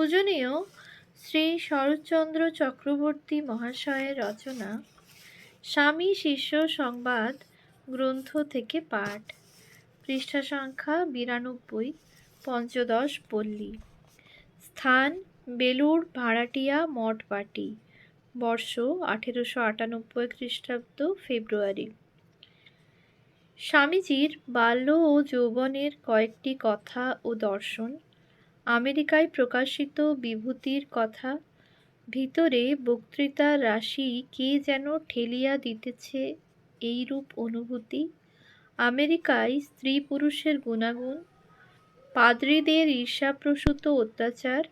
পূজনীয় শ্রী শরৎচন্দ্র চক্রবর্তী মহাশয়ের রচনা, স্বামী শিষ্য সংবাদ গ্রন্থ থেকে পাঠ, পৃষ্ঠা সংখ্যা বিরানব্বই, পঞ্চদশ পল্লী। স্থান, বেলুড়, ভাড়াটিয়া, মঠবাটি, বর্ষ আঠেরোশো আটানব্বই খ্রিস্টাব্দ ফেব্রুয়ারি। স্বামীজির বাল্য ও যৌবনের কয়েকটি কথা ও দর্শন আমেরিকায় প্রকাশিত বিভূতির কথা। ভিতরে বক্তৃতার রাশি কে যেন ঠেলিয়া দিতেছে এইরূপ অনুভূতি। আমেরিকায় স্ত্রী পুরুষের গুণাগুণ। পাদ্রীদের ঈর্ষাপ্রসূত অত্যাচার।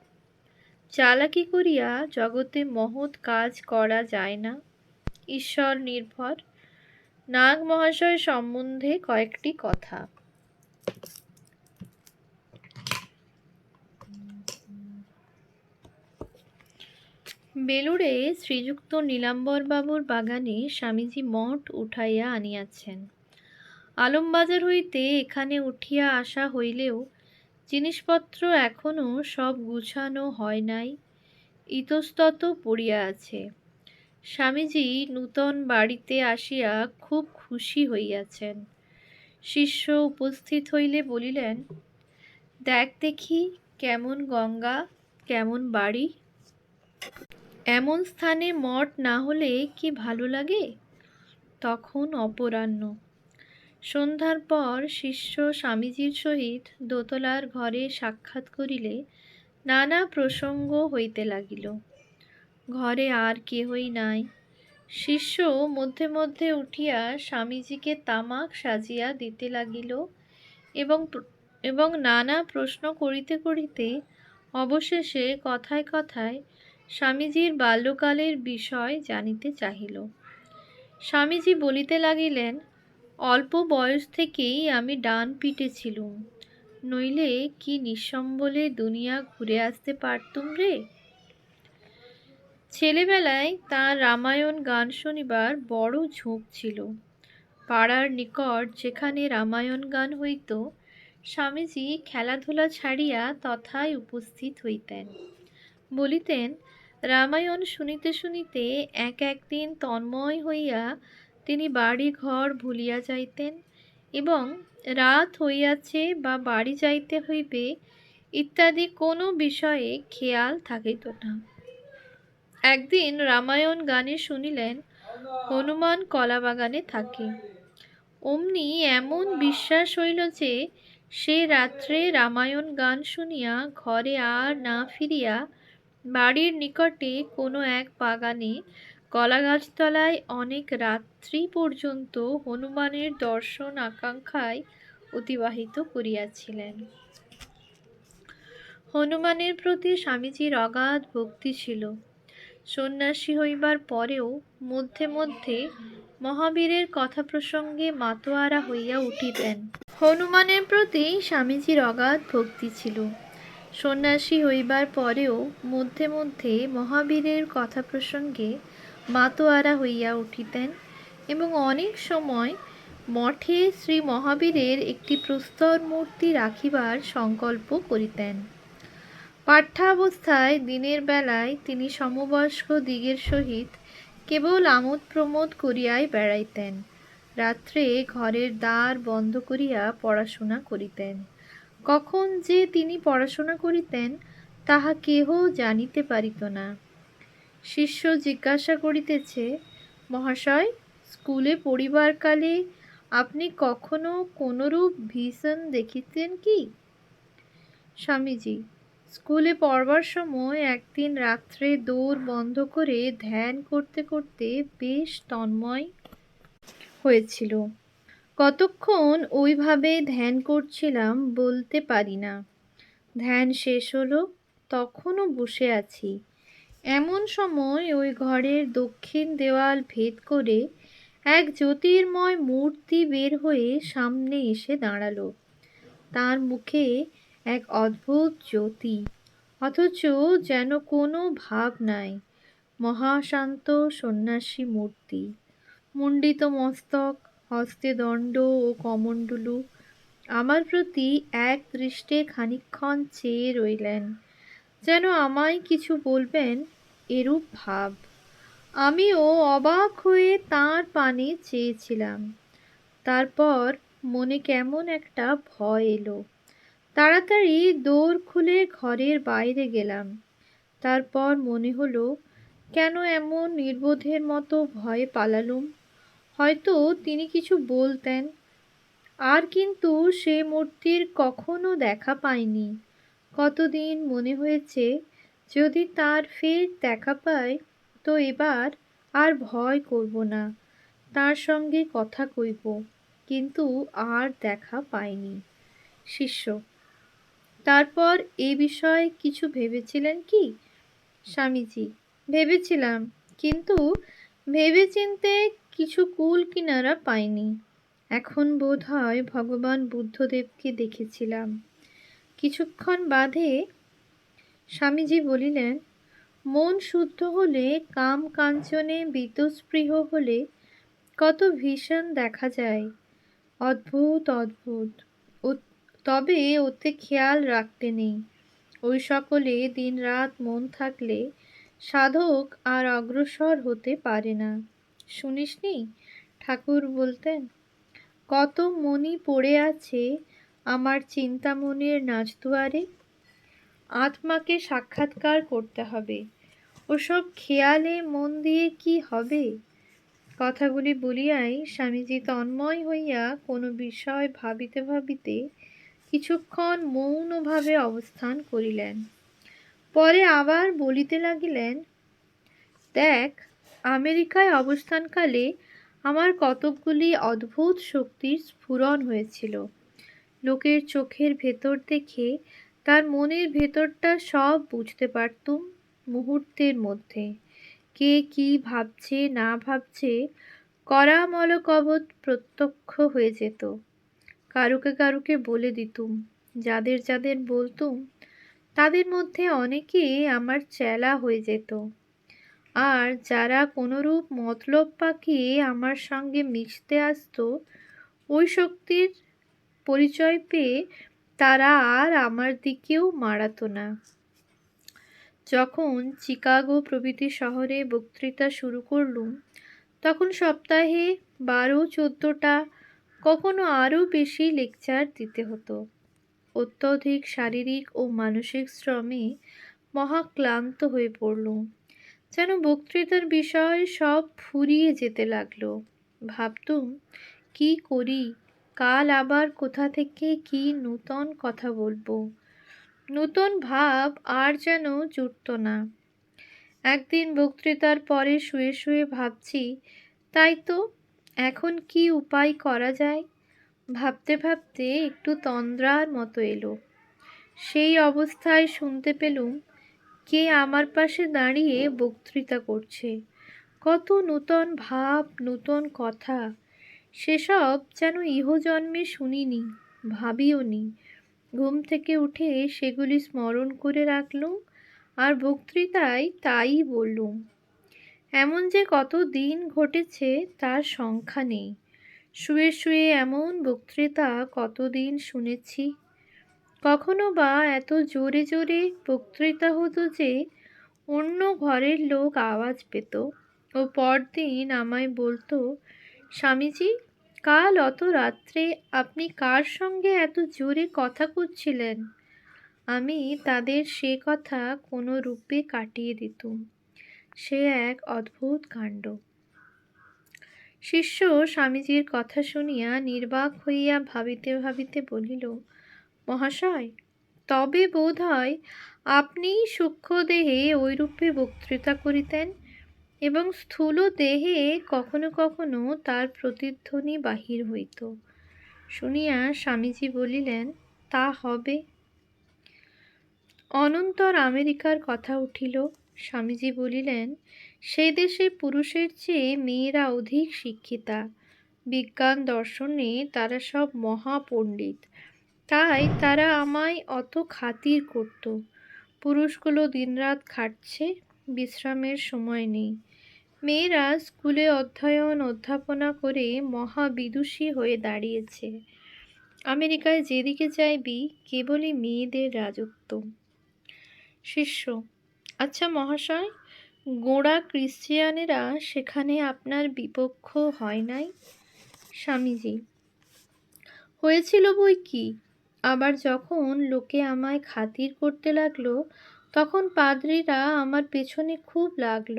চালাকি করিয়া জগতে মহৎ কাজ করা যায় না। ঈশ্বর নির্ভর। নাগ মহাশয় সম্বন্ধে কয়েকটি কথা। বেলুড়ে শ্রীযুক্ত নীলাম্বরবাবুর বাগানে স্বামীজি মঠ উঠাইয়া আনিয়াছেন। আলমবাজার হইতে এখানে উঠিয়া আসা হইলেও জিনিসপত্র এখনও সব গুছানো হয় নাই, ইতস্তত পড়িয়া আছে। স্বামীজি নূতন বাড়িতে আসিয়া খুব খুশি হইয়াছেন। শিষ্য উপস্থিত হইলে বলিলেন, দেখ দেখি কেমন গঙ্গা, কেমন বাড়ি। এমন স্থানে মঠ না হলে কি ভালো লাগে? তখন অপরাহ্ন। সন্ধ্যার পর শিষ্য স্বামীজির সহিত দোতলার ঘরে সাক্ষাৎ করিলে নানা প্রসঙ্গ হইতে লাগিল। ঘরে আর কেহই নাই। শিষ্য মধ্যে মধ্যে উঠিয়া স্বামীজিকে তামাক সাজিয়া দিতে লাগিল এবং এবং নানা প্রশ্ন করিতে করিতে অবশেষে কথায় কথায় স্বামীজির বাল্যকালের বিষয় জানিতে চাহিল। স্বামীজি বলিতে লাগিলেন, অল্প বয়স থেকেই আমি ডান পিটে ছিলুম। নইলে কি নিঃসম্বলে দুনিয়া ঘুরে আসতে পারতুম রে? ছেলেবেলায় তার রামায়ণ গান শুনিবার বড় ঝোঁক ছিল। পাড়ার নিকট যেখানে রামায়ণ গান হইত, স্বামীজি খেলাধুলা ছাড়িয়া তথায় উপস্থিত হইতেন। বলিতেন রামায়ণ শুনিতে শুনিতে এক একদিন তন্ময় হইয়া তিনি বাড়ি ঘর ভুলিয়া যাইতেন এবং রাত হইয়াছে বা বাড়ি যাইতে হইবে ইত্যাদি কোনো বিষয়ে খেয়াল থাকিত না। একদিন রামায়ণ গানে শুনিলেন, হনুমান কলাবাগানে থাকে। অমনি এমন বিশ্বাস হইল যে সে রাত্রে রামায়ণ গান শুনিয়া ঘরে আর না ফিরিয়া বাড়ির নিকটে কোনো এক বাগানে কলাগাছতলায় অনেক রাত্রি পর্যন্ত হনুমানের দর্শন আকাঙ্ক্ষায় অতিবাহিত করিয়াছিলেন। হনুমানের প্রতি স্বামীজির অগাধ ভক্তি ছিল। সন্ন্যাসী হইবার পরেও মধ্যে মধ্যে মহাবীরের কথা প্রসঙ্গে মাতোয়ারা হইয়া উঠিতেন। হনুমানের প্রতি স্বামীজির অগাধ ভক্তি ছিল। সন্ন্যাসী হইবার পরেও মধ্যে মধ্যে মহাবীরের কথা প্রসঙ্গে মাতোয়ারা হইয়া উঠিতেন এবং অনেক সময় মঠে শ্রী মহাবীরের একটি প্রস্তর মূর্তি রাখিবার সংকল্প করিতেন। পাঠ্যাবস্থায় দিনের বেলায় তিনি সমবয়স্ক দিগের সহিত কেবল আমোদ প্রমোদ করিয়াই বেড়াইতেন। রাত্রে ঘরের দ্বার বন্ধ করিয়া পড়াশোনা করিতেন। কখন যে তিনি পড়াশোনা করিতেন, তাহা কেহ জানিতে পারিত না। শিষ্য জিজ্ঞাসা করিতেছে, মহাশয়, স্কুলে পড়িবারকালে আপনি কখনো কোনরূপ ভীষণ দেখিতেন কি? স্বামীজি, স্কুলে পড়বার সময় একদিন রাত্রে দৌড় বন্ধ করে ধ্যান করতে করতে বেশ তন্ময় হয়েছিল। কতক্ষণ ওইভাবে ধ্যান করছিলাম বলতে পারি না। ধ্যান শেষ হলো, তখনও বসে আছি। এমন সময় ওই ঘরের দক্ষিণ দেওয়াল ভেদ করে এক জ্যোতির্ময় মূর্তি বের হয়ে সামনে এসে দাঁড়াল। তার মুখে এক অদ্ভুত জ্যোতি, অথচ যেন কোনো ভাব নাই। মহাশান্ত সন্ন্যাসী মূর্তি, মুণ্ডিত মস্তক হস্তে দণ্ড ও কমণ্ডলু আমার প্রতি এক দৃষ্টে খানিক্ষণ চেয়ে রইলেন, যেন আমায় কিছু বলবেন এরূপ ভাব। আমিও অবাক হয়ে তাঁর পানে চেয়েছিলাম। তারপর মনে কেমন একটা ভয় এলো। তাড়াতাড়ি দৌড় খুলে ঘরের বাইরে গেলাম। তারপর মনে হলো, কেন এমন নির্বোধের মতো ভয়ে পালালুম? হয়তো তিনি কিছু বলতেন। আর কিন্তু সে মূর্তির কখনো দেখা পাইনি কতদিন মনে হয়েছে, যদি তার ফের দেখা পাই তো এবার আর ভয় করব না। তার সঙ্গে কথা কইব, কিন্তু আর দেখা পাইনি শিষ্য, তারপর এ বিষয়ে কিছু ভেবেছিলেন কি? স্বামীজি, ভেবেছিলাম, কিন্তু ভেবেচিন্তে কিছু কুল কিনারা পাইনি। এখন বোধ হয় ভগবান বুদ্ধদেবকে দেখেছিলাম। কিছুক্ষণ বাদে স্বামীজি বলিলেন, মন শুদ্ধ হলে, কাম কাঞ্চনে বীতস্পৃহ হলে কত ভীষণ দেখা যায়। অদ্ভুত অদ্ভুত। তবে ওতে খেয়াল রাখতে নেই। ওই সকলে দিন রাত মন থাকলে সাধক আর অগ্রসর হতে পারে না। শুনিসনি? ঠাকুর বলতেন, কত মনি পড়ে আছে আমার চিন্তামনির নাচদুয়ারে? আত্মাকে সাক্ষাৎকার করতে হবে। ওসব খেয়ালে মন দিয়ে কি হবে? কথাগুলি বলিয়াই স্বামীজি তন্ময় হইয়া কোনো বিষয় ভাবিতে ভাবিতে কিছুক্ষণ মৌনভাবে অবস্থান করিলেন। পরে আবার বলিতে লাগিলেন, দেখ আমেরিকায় অবস্থানকালে আমার কতকগুলি অদ্ভুত শক্তির স্ফুরণ হয়েছিল। লোকের চোখের ভেতর দেখে তার মনের ভেতরটা সব বুঝতে পারতুম মুহূর্তের মধ্যে। কে কি ভাবছে, না ভাবছে করামলকবৎ প্রত্যক্ষ হয়ে যেত। কারুকে কারুকে বলে দিতুম, যাদের যাদের বলতুম, তাদের মধ্যে অনেকে আমার চেলা হয়ে যেত। আর যারা কোনোরূপ মতলব পাকিয়ে আমার সঙ্গে মিশতে আসতো, ওই শক্তির পরিচয় পেয়ে তারা আর আমার দিকেও মারাতো না। যখন চিকাগো প্রভৃতি শহরে বক্তৃতা শুরু করলুম, তখন সপ্তাহে বারো চোদ্দোটা, কখনো আরও বেশি লেকচার দিতে হতো। অত্যধিক শারীরিক ও মানসিক শ্রমে মহাক্লান্ত হয়ে পড়লুম। যেন বক্তৃতার বিষয় সব ফুরিয়ে যেতে লাগল। ভাবতুম, কি করি? কাল আবার কোথা থেকে কি নূতন কথা বলব? নূতন ভাব আর যেন জুটত না। একদিন বক্তৃতার পরে শুয়ে শুয়ে ভাবছি, তাই তো এখন কি উপায় করা যায়? ভাবতে ভাবতে একটু তন্দ্রার মতো এলো। সেই অবস্থায় শুনতে পেলুম কে আমার পাশে দাঁড়িয়ে বক্তৃতা করছে? কত নূতন ভাব, নূতন কথা, সেসব যেন ইহজন্মে শুনিনি, ভাবিও নি। ঘুম থেকে উঠে সেগুলি স্মরণ করে রাখলুম আর বক্তৃতায় তাই বললুম, এমন যে কত দিন ঘটেছে তার সংখ্যা নেই। শুয়ে শুয়ে এমন বক্তৃতা কতদিন শুনেছি? কখনো বা এত জোরে জোরে বক্তৃতা হতো যে অন্য ঘরের লোক আওয়াজ পেত। ও পরদিন আমায় বলতো, স্বামীজি, কাল অত রাত্রে আপনি কার সঙ্গে এত জোরে কথা করছিলেন? আমি তাদের সে কথা কোনো রূপে কাটিয়ে দিতুম। সে এক অদ্ভুত কাণ্ড। শিষ্য স্বামীজির কথা শুনিয়া নির্বাক হইয়া ভাবিতে ভাবিতে বলিল মহাশয়, তবে বোধ হয় আপনি সূক্ষ্ম দেহে ঐরূপে বক্তৃতা করিতেন এবং স্থূল দেহে কখনো কখনো তার প্রতিধ্বনি বাহির হইত। শুনিয়া স্বামীজি বলিলেন, তা হবে। অনন্তর আমেরিকার কথা উঠিল। স্বামীজি বলিলেন, সে দেশে পুরুষের চেয়ে মেয়েরা অধিক শিক্ষিতা। বিজ্ঞান দর্শনে তারা সব মহাপণ্ডিত। তাই তারা আমায় অত খাতির করত। পুরুষগুলো দিনরাত খাটছে, বিশ্রামের সময় নেই। মেয়েরা স্কুলে অধ্যয়ন, অধ্যাপনা করে মহাবিদুষী হয়ে দাঁড়িয়েছে। আমেরিকায় যেদিকে চাইবি কেবলই মেয়েদের রাজত্ব। শিষ্য আচ্ছা মহাশয়, গোড়া ক্রিশ্চিয়ানেরা সেখানে আপনার বিপক্ষ হয় নাই? স্বামীজি, হয়েছিল বই কি? আবার যখন লোকে আমায় খাতির করতে লাগল, তখন পাদ্রীরা আমার পেছনে খুব লাগল।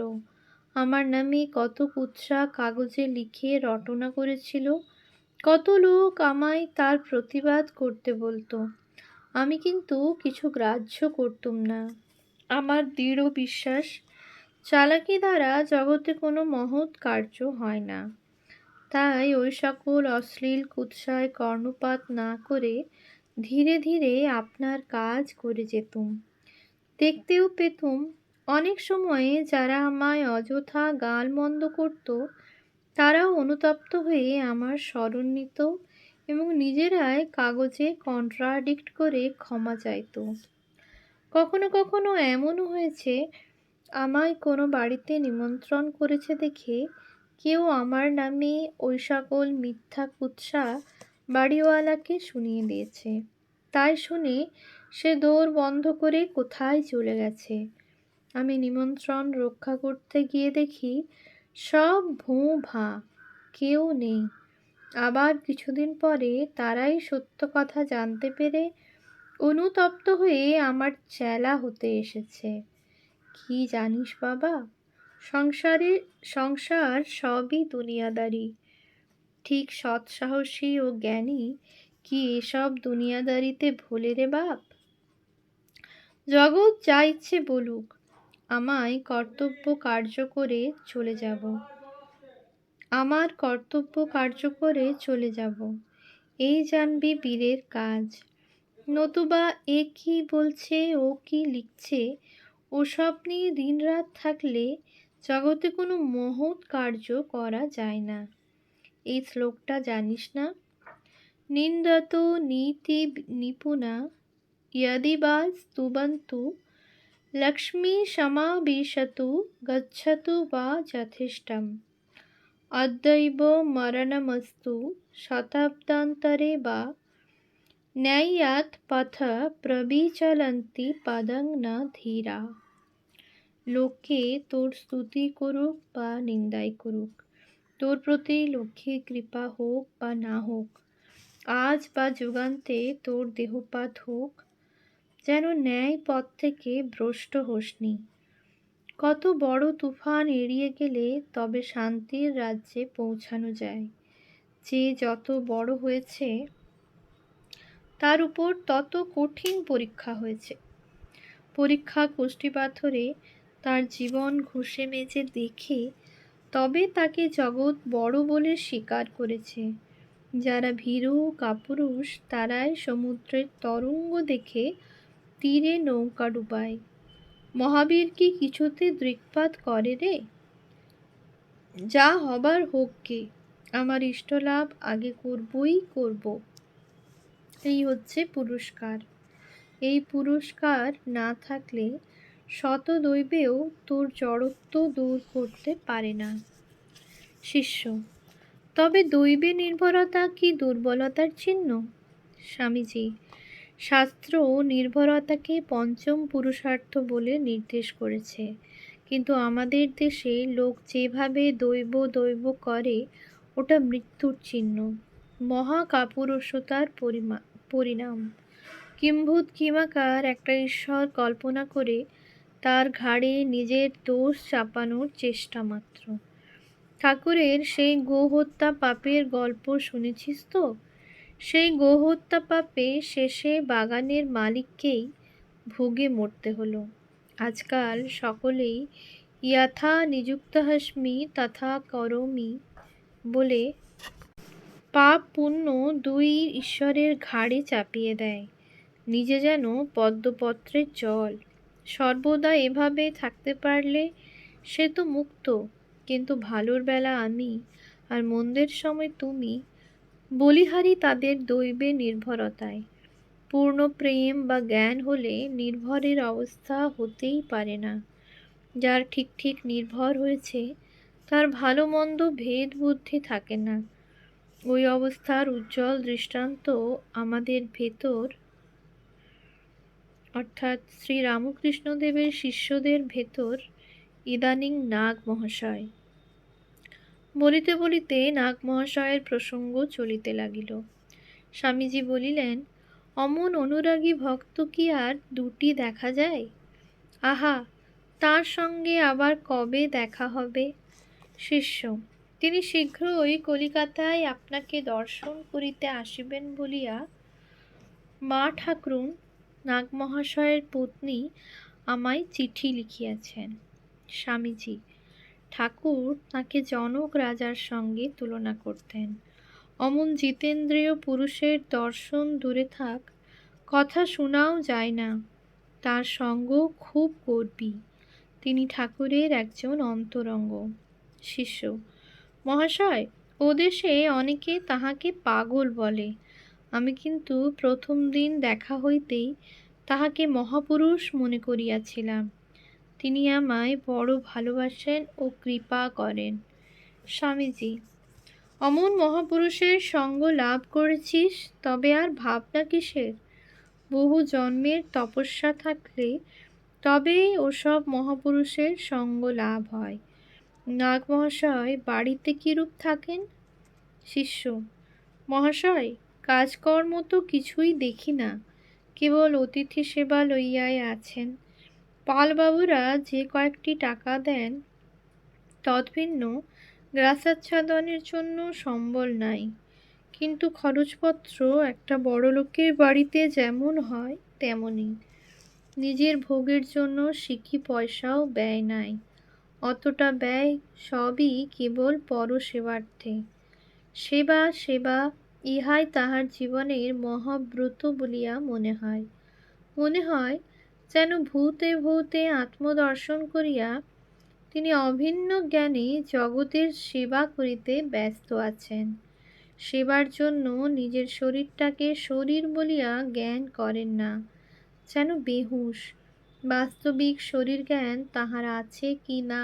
আমার নামে কত কুৎসা কাগজে লিখে রটনা করেছিল, কত লোক আমায় তার প্রতিবাদ করতে বলতো। আমি কিন্তু কিছু গ্রাহ্য করতুম না। আমার দৃঢ় বিশ্বাস, চালাকি দ্বারা জগতে কোনো মহৎ কার্য হয় না। তাই ওই সকল অশ্লীল কুৎসায় কর্ণপাত না করে ধীরে ধীরে আপনার কাজ করে যেতুম। দেখতেও পেতুম, অনেক সময়ে যারা আমায় অযথা গালমন্দ করত, তারাও অনুতপ্ত হয়ে আমার স্মরণ নিত এবং নিজেরাই কাগজে কন্ট্রাডিক্ট করে ক্ষমা চাইত। কখনো কখনো এমনও হয়েছে, আমায় কোনো বাড়িতে নিমন্ত্রণ করেছে দেখে কেউ আমার নামে ওই সকল মিথ্যা কুৎসা বাড়িওয়ালাকে শুনিয়ে দিয়েছে। তাই শুনে সে দৌড় বন্ধ করে কোথায় চলে গেছে? আমি নিমন্ত্রণ রক্ষা করতে গিয়ে দেখি সব ভোঁ ভাঁ কেউ নেই। আবার কিছুদিন পরে তারাই সত্য কথা জানতে পেরে অনুতপ্ত হয়ে আমার চেলা হতে এসেছে। কি জানিস বাবা? সংসারে, সংসার সবই দুনিয়াদারি। ঠিক সৎসাহসী ও জ্ঞানী কি এসব দুনিয়াদারিতে ভোলে রে বাপ? জগৎ যা ইচ্ছে বলুক, আমায় কর্তব্য কার্য করে চলে যাব। আমার কর্তব্য কার্য করে চলে যাব। এই জানবি বীরের কাজ। নতুবা এ কি বলছে, ও কি লিখছে? ওসব নিয়ে দিনরাত থাকলে জগতে কোনো মহৎ কার্য করা যায় না। এই শ্লোকটা জানিস না? নিন্দত নীতি নিপুণা ইয়দি বা স্তুবন্তু, লক্ষ্মী সমাবিশতু গচ্ছতু বা যথেষ্টম। অদ্বৈব মরণমস্তু শতাব্দান্তরে বা ন্যায়াত পথ প্রবিচলন্তি পদং না ধীরা। লোকে তোর স্তুতি করুক বা নিন্দাই করুক। তোর প্রতি লক্ষ্মীর কৃপা হোক বা না হোক, আজ বা যুগান্তে তোর দেহপাত হোক, যেন ন্যায় পথ থেকে ভ্রষ্ট হোসনি। কত বড় তুফান এড়িয়ে গেলে তবে শান্তির রাজ্যে পৌঁছানো যায়। যে যত বড় হয়েছে, তার উপর তত কঠিন পরীক্ষা হয়েছে। পরীক্ষা কোষ্ঠীপাথরে তার জীবন ঘষে মেজে দেখে তবে তাকে জগৎ বড় বলে স্বীকার করেছে। যারা ভীরু কাপুরুষ, তারাই সমুদ্রের তরঙ্গ দেখে তীরে নৌকা ডুবায়। মহাবীর কি কিছুতে দৃকপাত করে রে? যা হবার হোক কে আমার ইষ্টলাভ আগে করবই করব। এই হচ্ছে পুরস্কার। এই পুরস্কার না থাকলে শত দৈবেও তোর জড়ত্ব দূর করতে পারে না। শিষ্য, তবে দৈবে নির্ভরতা কি দুর্বলতার চিহ্ন? স্বামীজি, শাস্ত্র নির্ভরতাকে পঞ্চম পুরুষার্থ বলে নির্দেশ করেছে। কিন্তু আমাদের দেশে লোক যেভাবে দৈব দৈব করে, ওটা মৃত্যুর চিহ্ন। মহা কাপুরুষতার পরিমা, পরিণাম। কিম্ভূত কিমাকার একটা ঈশ্বর কল্পনা করে তার ঘাড়ে নিজের দোষ চাপানোর চেষ্টা মাত্র। ঠাকুরের সেই গোহত্যা পাপের গল্প শুনেছিস তো? সেই গোহত্যা পাপে শেষে বাগানের মালিককেই ভুগে মরতে হলো। আজকাল সকলেই ইয়াথা নিযুক্ত হাসমি তথা করমি বলে পাপ পুণ্য দুই ঈশ্বরের ঘাড়ে চাপিয়ে দেয়। নিজে যেন পদ্মপত্রের জল সর্বদা এভাবে থাকতে পারলে সে তো মুক্ত, কিন্তু ভালোর বেলা আমি আর মন্দের সময় তুমি বলিহারি তাদের দৈবে নির্ভরতায়। পূর্ণ প্রেম বা জ্ঞান হলে নির্ভরের অবস্থা হতেই পারে না। যার ঠিক ঠিক নির্ভর হয়েছে, তার ভালো মন্দ ভেদ বুদ্ধি থাকে না। ওই অবস্থার উজ্জ্বল দৃষ্টান্ত আমাদের ভেতর অর্থাৎ শ্রী রামকৃষ্ণদেবের শিষ্যদের ভেতর ইদানিং নাগ মহাশয় বলিতে বলিতে নাগ মহাশয়ের প্রসঙ্গ চলিতে লাগিল। স্বামীজি বলিলেন, অমন অনুরাগী ভক্ত কি আর দুটি দেখা যায়? আহা, তার সঙ্গে আবার কবে দেখা হবে? শিষ্য, তিনি শীঘ্রই কলিকাতায় আপনাকে দর্শন করিতে আসিবেন বলিয়া মা ঠাকরুন নাগমহাশয়ের পত্নী আমায় চিঠি লিখিয়াছেন। স্বামীজি, ঠাকুর তাকে জনক রাজার সঙ্গে তুলনা করতেন। অমন জিতেন্দ্রীয় পুরুষের দর্শন দূরে থাক, কথা শোনাও যায় না, তার সঙ্গ খুব গর্বী। তিনি ঠাকুরের একজন অন্তরঙ্গ শিষ্য। মহাশয়, ও দেশে অনেকে তাহাকে পাগল বলে। আমি কিন্তু প্রথম দিন দেখা হইতেই তাহাকে মহাপুরুষ মনে করিয়াছিলাম। তিনি আমায় বড় ভালোবাসেন ও কৃপা করেন। স্বামীজি, অমন মহাপুরুষের সঙ্গ লাভ করেছিস, তবে আর ভাবনা কিসের? বহু জন্মের তপস্যা থাকলে তবেই ওসব মহাপুরুষের সঙ্গ লাভ হয়। নাগ মহাশয় বাড়িতে কিরূপ থাকেন? শিষ্য, মহাশয় কাজকর্ম তো কিছুই দেখি না। কেবল অতিথি সেবা লইয়াই আছেন। পালবাবুরা যে কয়েকটি টাকা দেন, তদ্ভিন্ন গ্রাসাচ্ছাদনের জন্য সম্বল নাই। কিন্তু খরচপত্র একটা বড় লোকের বাড়িতে যেমন হয় তেমনই নিজের ভোগের জন্য শিখি পয়সাও ব্যয় নাই। অতটা ব্যয় সবই কেবল পরসেবার্থে। সেবা সেবা ইহাই তাহার জীবনের মহাব্রত বলিয়া মনে হয়। মনে হয় যেন ভূতে ভূতে আত্মদর্শন করিয়া তিনি অভিন্ন জ্ঞানে জগতের সেবা করিতে ব্যস্ত আছেন। সেবার জন্য নিজের শরীরটাকে শরীর বলিয়া জ্ঞান করেন না। যেন বেহুশ। বাস্তবিক শরীর জ্ঞান তাহার আছে কি না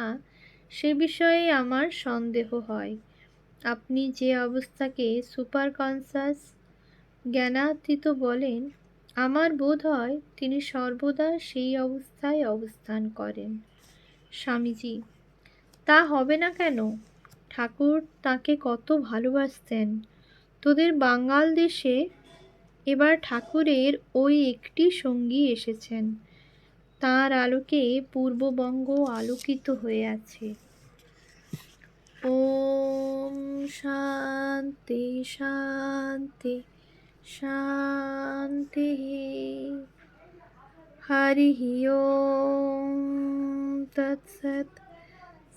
সে বিষয়ে আমার সন্দেহ হয়। আপনি যে অবস্থাকে সুপার কনসাস জ্ঞানাতীত বলেন, আমার বোধ হয় তিনি সর্বদা সেই অবস্থায় অবস্থান করেন। স্বামীজি, তা হবে না কেন? ঠাকুর তাকে কত ভালোবাসতেন। তোদের বাঙ্গাল দেশে এবার ঠাকুরের ওই একটি সঙ্গী এসেছেন। তার আলোকে পূর্ববঙ্গ আলোকিত হয়ে আছে। ओम शांति शांति शांति। हरि ओम तत्सत।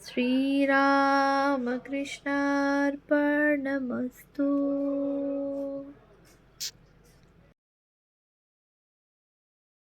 श्रीरामकृष्णार्पणमस्तु।